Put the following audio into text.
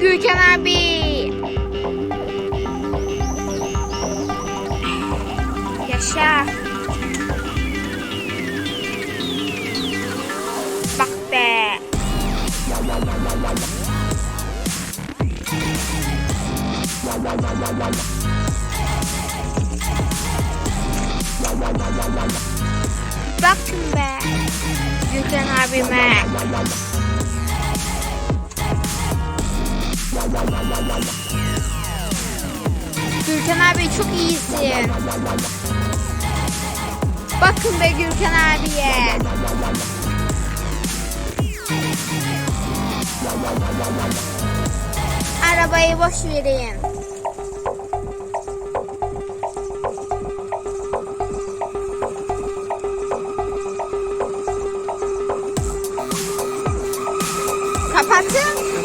Gürkan abi. Yaşa. Bak be. Bakın be. Gürkan abime. Gürkan abi çok iyisin. Bakın be Gürkan abiye. Arabayı boş verin. Kapatın.